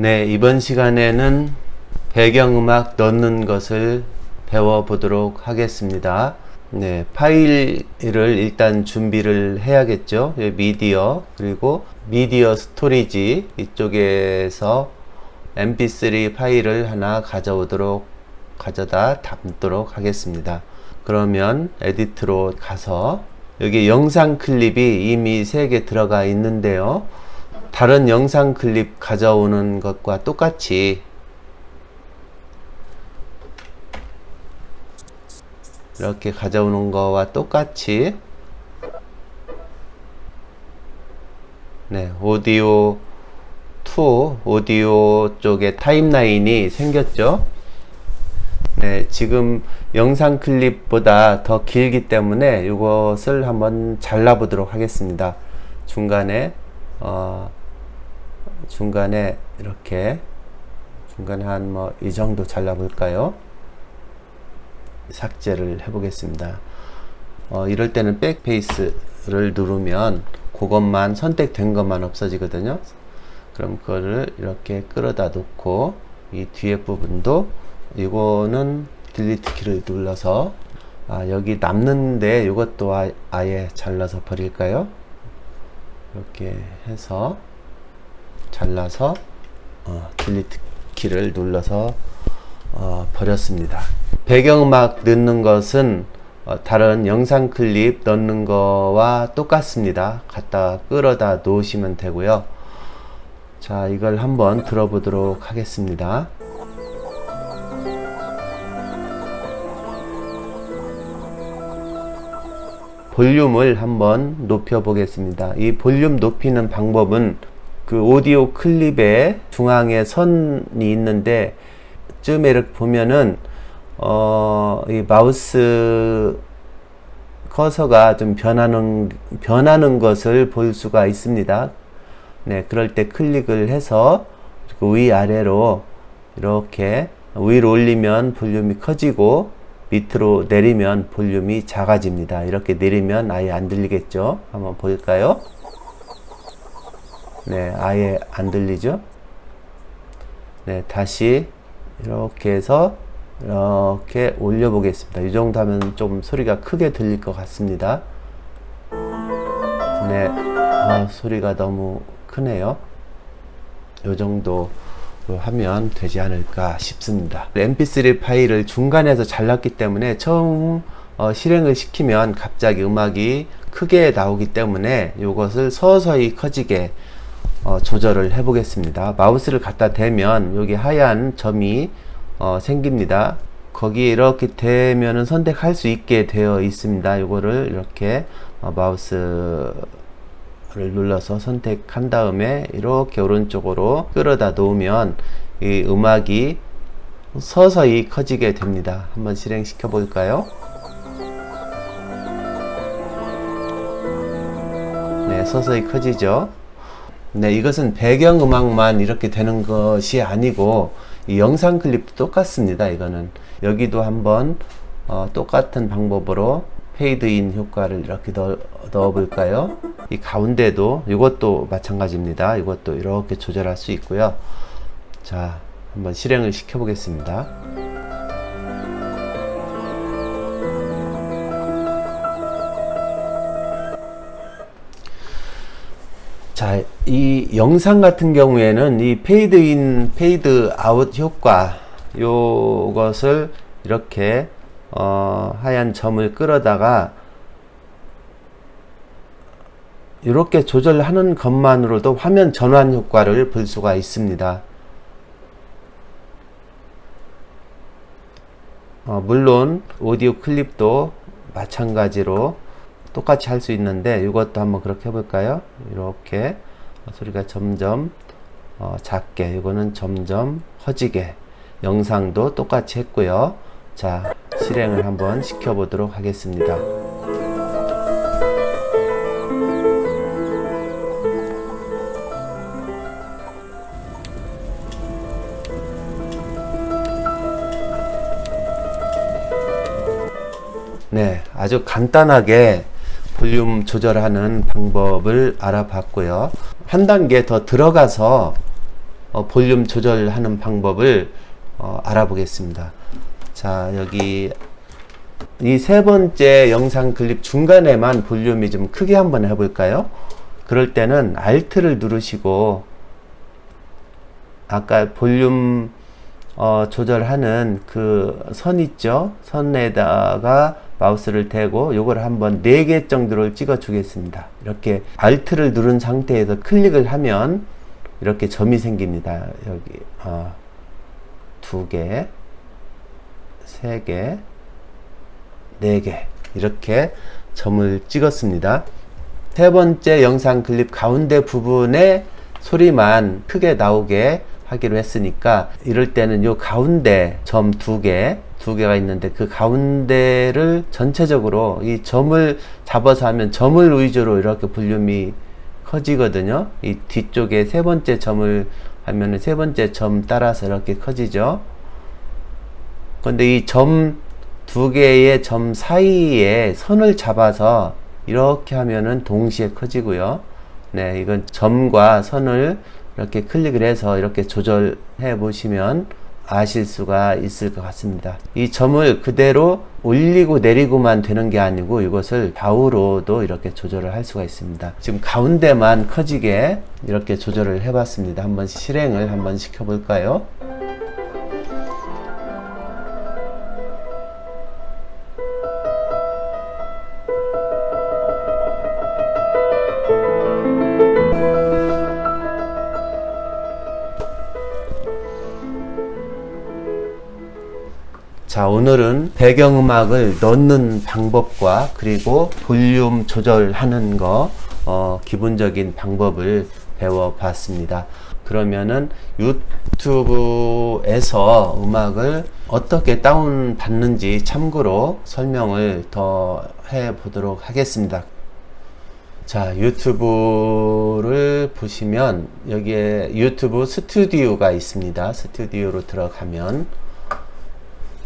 네, 이번 시간에는 배경음악 넣는 것을 배워보도록 하겠습니다. 네, 파일을 일단 준비를 해야겠죠. 예, 미디어, 그리고 미디어 스토리지 이쪽에서 mp3 파일을 하나 가져오도록, 가져다 담도록 하겠습니다. 그러면 에디트로 가서 여기 영상 클립이 이미 3개 들어가 있는데요. 다른 영상 클립 가져오는 것과 똑같이 이렇게 가져오는 거와 똑같이 네, 오디오 2, 오디오 쪽에 타임라인이 생겼죠. 네, 지금 영상 클립보다 더 길기 때문에 이것을 한번 잘라 보도록 하겠습니다. 중간에 어, 중간에 이렇게 중간에 한 뭐 이 정도 잘라 볼까요? 삭제를 해 보겠습니다. 어, 이럴 때는 백페이스를 누르면 그것만 선택된 것만 없어지거든요. 그럼 그거를 이렇게 끌어다 놓고 이 뒤에 부분도 이거는 딜리트 키를 눌러서 아, 여기 남는데 이것도 아, 아예 잘라서 버릴까요? 이렇게 해서 잘라서 어, 딜리트 키를 눌러서 어, 버렸습니다. 배경음악 넣는 것은 어, 다른 영상 클립 넣는 거와 똑같습니다. 갖다 끌어다 놓으시면 되고요. 자, 이걸 한번 들어보도록 하겠습니다. 볼륨을 한번 높여 보겠습니다. 이 볼륨 높이는 방법은 그 오디오 클립에 중앙에 선이 있는데 쯤에 이렇게 보면은 어, 이 마우스 커서가 좀 변하는 변하는 것을 볼 수가 있습니다. 네, 그럴 때 클릭을 해서 위 아래로 이렇게 위로 올리면 볼륨이 커지고 밑으로 내리면 볼륨이 작아집니다. 이렇게 내리면 아예 안 들리겠죠? 한번 볼까요? 네, 아예 안 들리죠? 네, 다시 이렇게 해서 이렇게 올려 보겠습니다. 이 정도 하면 좀 소리가 크게 들릴 것 같습니다. 네, 아, 소리가 너무 크네요. 이 정도 하면 되지 않을까 싶습니다. mp3 파일을 중간에서 잘랐기 때문에 처음 어, 실행을 시키면 갑자기 음악이 크게 나오기 때문에 이것을 서서히 커지게 어, 조절을 해 보겠습니다. 마우스를 갖다 대면 여기 하얀 점이 어, 생깁니다. 거기에 이렇게 되면은 선택할 수 있게 되어 있습니다. 이거를 이렇게 어, 마우스 를 눌러서 선택한 다음에 이렇게 오른쪽으로 끌어다 놓으면 이 음악이 서서히 커지게 됩니다. 한번 실행시켜 볼까요? 네, 서서히 커지죠. 네, 이것은 배경음악만 이렇게 되는 것이 아니고 이 영상 클립도 똑같습니다. 이거는 여기도 한번 어, 똑같은 방법으로 페이드인 효과를 이렇게 넣어, 넣어 볼까요? 이 가운데도 이것도 마찬가지입니다. 이것도 이렇게 조절할 수 있고요. 자, 한번 실행을 시켜 보겠습니다. 자, 이 영상 같은 경우에는 이 페이드 인, 페이드 아웃 효과 요것을 이렇게 어, 하얀 점을 끌어다가 이렇게 조절하는 것만으로도 화면 전환 효과를 볼 수가 있습니다. 어, 물론 오디오 클립도 마찬가지로 똑같이 할 수 있는데 이것도 한번 그렇게 해볼까요? 이렇게 소리가 점점 어, 작게 이거는 점점 커지게 영상도 똑같이 했고요. 자 실행을 한번 시켜보도록 하겠습니다. 네, 아주 간단하게 볼륨 조절하는 방법을 알아봤고요. 한 단계 더 들어가서 어, 볼륨 조절하는 방법을 어, 알아보겠습니다. 자, 여기 이 세 번째 영상 클립 중간에만 볼륨이 좀 크게 한번 해볼까요? 그럴 때는 Alt를 누르시고 아까 볼륨 어, 조절하는 그 선 있죠? 선에다가 마우스를 대고 요걸 한번 4개 정도를 찍어 주겠습니다. 이렇게 Alt를 누른 상태에서 클릭을 하면 이렇게 점이 생깁니다. 여기 어, 두 개, 세 개, 네개 이렇게 점을 찍었습니다. 세 번째 영상 클립 가운데 부분에 소리만 크게 나오게 하기로 했으니까 이럴 때는 요 가운데 점 두 개, 두 개가 있는데 그 가운데를 전체적으로 이 점을 잡아서 하면 점을 위주로 이렇게 볼륨이 커지거든요. 이 뒤쪽에 세 번째 점을 하면은 세 번째 점 따라서 이렇게 커지죠. 근데 이 점 두 개의 점 사이에 선을 잡아서 이렇게 하면은 동시에 커지고요. 네, 이건 점과 선을 이렇게 클릭을 해서 이렇게 조절해 보시면 아실 수가 있을 것 같습니다. 이 점을 그대로 올리고 내리고만 되는 게 아니고 이것을 좌우로도 이렇게 조절을 할 수가 있습니다. 지금 가운데만 커지게 이렇게 조절을 해 봤습니다. 한번 실행을 한번 시켜 볼까요? 오늘은 배경음악을 넣는 방법과 그리고 볼륨 조절하는 거, 어, 기본적인 방법을 배워봤습니다. 그러면은 유튜브에서 음악을 어떻게 다운받는지 참고로 설명을 더 해보도록 하겠습니다. 자, 유튜브를 보시면 여기에 유튜브 스튜디오가 있습니다. 스튜디오로 들어가면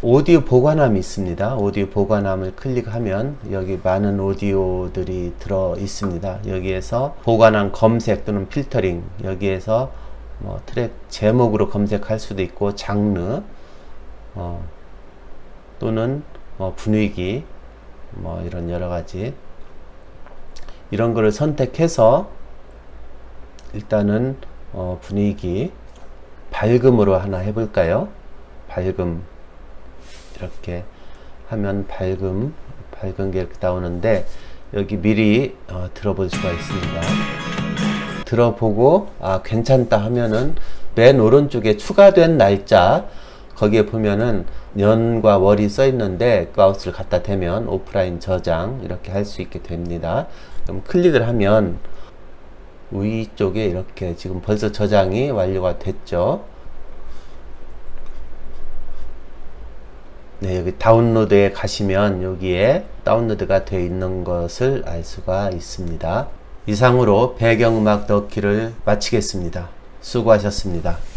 오디오 보관함이 있습니다. 오디오 보관함을 클릭하면 여기 많은 오디오들이 들어 있습니다. 여기에서 보관함 검색 또는 필터링 여기에서 뭐 트랙 제목으로 검색할 수도 있고 장르 어, 또는 뭐 분위기 뭐 이런 여러 가지 이런 거를 선택해서 일단은 어, 분위기 밝음으로 하나 해볼까요? 밝음 이렇게 하면 밝음 밝은 게 이렇게 나오는데 여기 미리 어, 들어볼 수가 있습니다. 들어보고 아 괜찮다 하면은 맨 오른쪽에 추가된 날짜 거기에 보면은 년과 월이 써 있는데 마우스를 갖다 대면 오프라인 저장 이렇게 할 수 있게 됩니다. 그럼 클릭을 하면 위쪽에 이렇게 지금 벌써 저장이 완료가 됐죠. 네, 여기 다운로드에 가시면 여기에 다운로드가 되어 있는 것을 알 수가 있습니다. 이상으로 배경음악 넣기를 마치겠습니다. 수고하셨습니다.